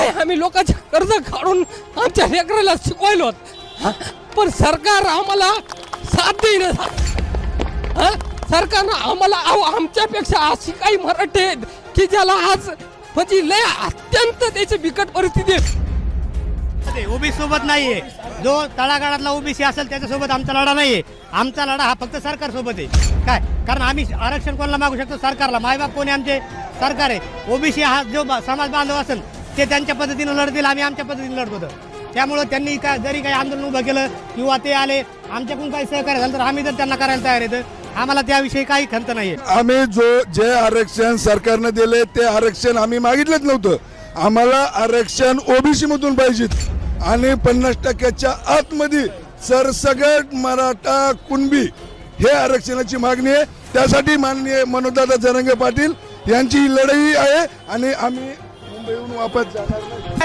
काय आम्ही लोकांचे कर्ज काढून आमच्या लेकराला शिकवायलो? पण सरकार आम्हाला साथ देईन सरकारनं आम्हाला अहो आमच्यापेक्षा अशी काही मराठी आहेत की ज्याला आज म्हणजे लय अत्यंत त्याची बिकट परिस्थिती आहे. ओबीसी सोबत नाहीये. जो तळागाळातला ओबीसी असेल त्याच्यासोबत आमचा लढा नाहीये. आमचा लढा हा फक्त सरकार सोबत आहे. काय? कारण आम्ही आरक्षण कोणाला मागू शकतो? सरकारला. मायबाप कोणी आमचे सरकार आहे? ओबीसी हा जो बा- समाज बांधव असेल ते त्यांच्या पद्धतीनं लढतील आम्ही आमच्या पद्धतीनं लढत. होतो त्यामुळं त्यांनी काय जरी काही आंदोलन उभं केलं किंवा ते आले आमच्याकडून काही सहकार्य झालं तर आम्ही जर त्यांना करायला तयार येतं आम्हाला त्याविषयी काही खंत नाहीये. आम्ही जो जे आरक्षण सरकारनं दिले ते आरक्षण आम्ही मागितलंच नव्हतं. आम्हाला आरक्षण ओबीसी मधून पाहिजेत आणि पन्नास टक्क्याच्या आतमध्ये सरसगट मराठा कुणबी हे आरक्षणाची मागणी आहे. त्यासाठी माननीय मनोजदादा जरंगे पाटील यांची लढाई आहे. आणि आम्ही मुंबईहून वापस जाणार नाही